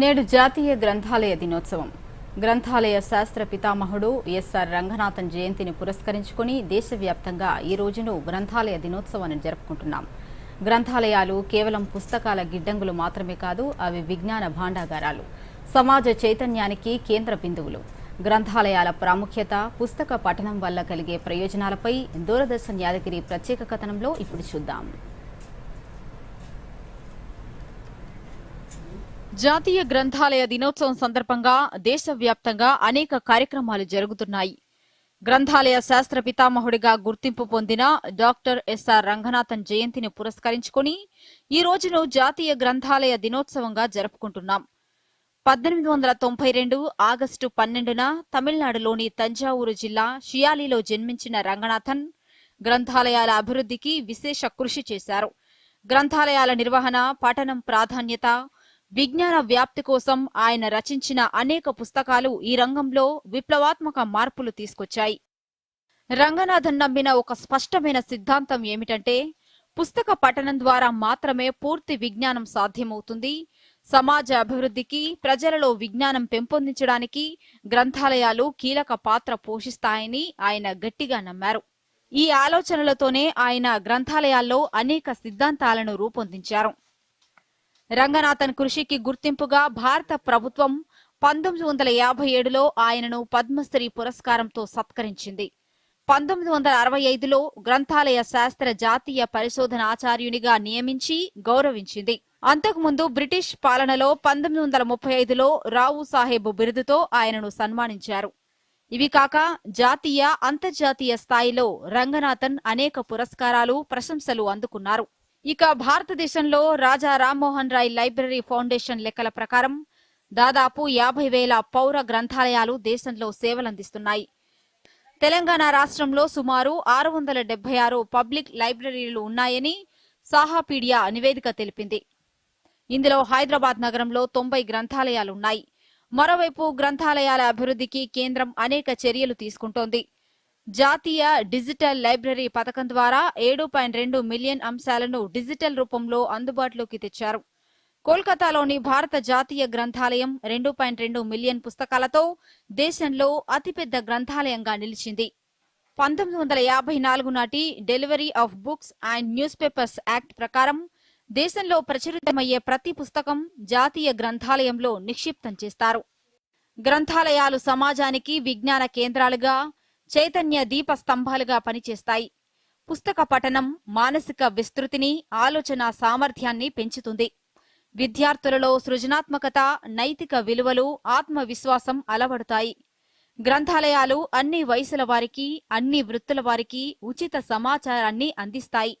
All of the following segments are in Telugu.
నేడు జాతీయ గ్రంథాలయ దినోత్సవం. గ్రంథాలయ శాస్త్ర పితామహుడు ఎస్ఆర్ రంగనాథన్ జయంతిని పురస్కరించుకుని దేశవ్యాప్తంగా ఈ రోజును గ్రంథాలయ దినోత్సవాన్ని జరుపుకుంటున్నాం. గ్రంథాలయాలు కేవలం పుస్తకాల గిడ్డంగులు మాత్రమే కాదు అవి విజ్ఞాన భాండాగారాలు. సమాజ చైతన్యానికి కేంద్ర బిందువులు. గ్రంథాలయాల ప్రాముఖ్యత పుస్తక పఠనం వల్ల కలిగే ప్రయోజనాలపై దూరదర్శన్ యాదగిరి ప్రత్యేక కథనంలో ఇప్పుడు చూద్దాం. జాతీయ గ్రంథాలయ దినోత్సవం సందర్భంగా దేశవ్యాప్తంగా అనేక కార్యక్రమాలు జరుగుతున్నాయి. గ్రంథాలయ శాస్త్ర పితామహుడిగా గుర్తింపు పొందిన డాక్టర్ ఎస్ఆర్ రంగనాథన్ జయంతిని పురస్కరించుకుని ఈ రోజును జాతీయ గ్రంథాలయ దినోత్సవంగా జరుపుకుంటున్నాం. పద్దెనిమిది వందల తొంభై రెండు ఆగస్టు పన్నెండున తమిళనాడులోని తంజావూరు జిల్లా షియాలిలో జన్మించిన రంగనాథన్ గ్రంథాలయాల అభివృద్ధికి విశేష కృషి చేశారు. గ్రంథాలయాల నిర్వహణ పఠనం ప్రాధాన్యత విజ్ఞాన వ్యాప్తి కోసం ఆయన రచించిన అనేక పుస్తకాలు ఈ రంగంలో విప్లవాత్మక మార్పులు తీసుకొచ్చాయి. రంగనాథన్ నమ్మిన ఒక స్పష్టమైన సిద్ధాంతం ఏమిటంటే పుస్తక పఠనం ద్వారా మాత్రమే పూర్తి విజ్ఞానం సాధ్యమవుతుంది. సమాజ అభివృద్ధికి ప్రజలలో విజ్ఞానం పెంపొందించడానికి గ్రంథాలయాలు కీలక పాత్ర పోషిస్తాయని ఆయన గట్టిగా నమ్మారు. ఈ ఆలోచనలతోనే ఆయన గ్రంథాలయాల్లో అనేక సిద్ధాంతాలను రూపొందించారు. రంగనాథన్ కృషికి గుర్తింపుగా భారత ప్రభుత్వం పంతొమ్మిది వందల యాభై ఏడులో ఆయనను పద్మశ్రీ పురస్కారంతో సత్కరించింది. పంతొమ్మిది వందల అరవై ఐదులో గ్రంథాలయ శాస్త్ర జాతీయ పరిశోధన ఆచార్యునిగా నియమించి గౌరవించింది. అంతకుముందు బ్రిటిష్ పాలనలో పంతొమ్మిది వందల ముప్పై ఐదులో రావు సాహెబ్ బిరుదుతో ఆయనను సన్మానించారు. ఇవి కాక జాతీయ అంతర్జాతీయ స్థాయిలో రంగనాథన్ అనేక పురస్కారాలు ప్రశంసలు అందుకున్నారు. ఇక భారతదేశంలో రాజా రామ్మోహన్ రాయ్ లైబ్రరీ ఫౌండేషన్ లెక్కల ప్రకారం దాదాపు యాభై వేల పౌర గ్రంథాలయాలు దేశంలో సేవలందిస్తున్నాయి. తెలంగాణ రాష్ట్రంలో సుమారు ఆరు వందల డెబ్బై ఆరు పబ్లిక్ లైబ్రరీలు ఉన్నాయని సాహాపీడియా నివేదిక తెలిపింది. ఇందులో హైదరాబాద్ నగరంలో తొంభై గ్రంథాలయాలున్నాయి. మరోవైపు గ్రంథాలయాల అభివృద్ధికి కేంద్రం అనేక చర్యలు తీసుకుంటోంది. జాతీయ డిజిటల్ లైబ్రరీ పథకం ద్వారా ఏడు పాయింట్ రెండు మిలియన్ అంశాలను డిజిటల్ రూపంలో అందుబాటులోకి తెచ్చారు. కోల్కతాలోని భారత జాతీయ గ్రంథాలయం రెండు పాయింట్ రెండు మిలియన్ పుస్తకాలతో దేశంలో అతిపెద్ద గ్రంథాలయంగా నిలిచింది. పంతొమ్మిది వందల యాభై నాలుగు నాటి delivery of books and newspapers act ప్రకారం దేశంలో ప్రచురితమయ్యే ప్రతి పుస్తకం జాతీయ గ్రంథాలయంలో నిక్షిప్తం చేస్తారు. గ్రంథాలయాలు సమాజానికి విజ్ఞాన కేంద్రాలుగా చైతన్య దీప స్తంభాలుగా పనిచేస్తాయి. పుస్తక పఠనం మానసిక విస్తృతిని ఆలోచన సామర్థ్యాన్ని పెంచుతుంది. విద్యార్థులలో సృజనాత్మకత నైతిక విలువలు ఆత్మవిశ్వాసం అలవడతాయి. గ్రంథాలయాలు అన్ని వయసుల వారికి అన్ని వృత్తుల వారికి ఉచిత సమాచారాన్ని అందిస్తాయి.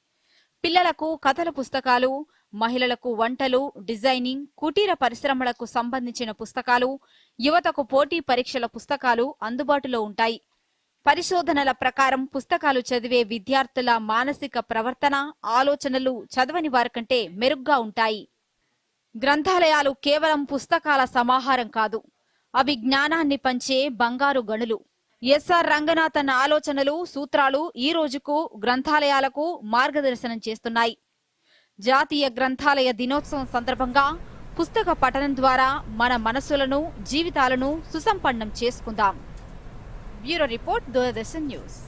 పిల్లలకు కథల పుస్తకాలు మహిళలకు వంటలు డిజైనింగ్ కుటీర పరిశ్రమలకు సంబంధించిన పుస్తకాలు యువతకు పోటీ పరీక్షల పుస్తకాలు అందుబాటులో ఉంటాయి. పరిశోధనల ప్రకారం పుస్తకాలు చదివే విద్యార్థుల మానసిక ప్రవర్తన ఆలోచనలు చదవని వారికంటే మెరుగ్గా ఉంటాయి. గ్రంథాలయాలు కేవలం పుస్తకాల సమాహారం కాదు అవి జ్ఞానాన్ని పంచే బంగారు గనులు. ఎస్ఆర్ రంగనాథన్ ఆలోచనలు సూత్రాలు ఈ రోజుకు గ్రంథాలయాలకు మార్గదర్శనం చేస్తున్నాయి. జాతీయ గ్రంథాలయ దినోత్సవం సందర్భంగా పుస్తక పఠనం ద్వారా మన మనసులను జీవితాలను సుసంపన్నం చేసుకుందాం. Bureau report Doordarshan news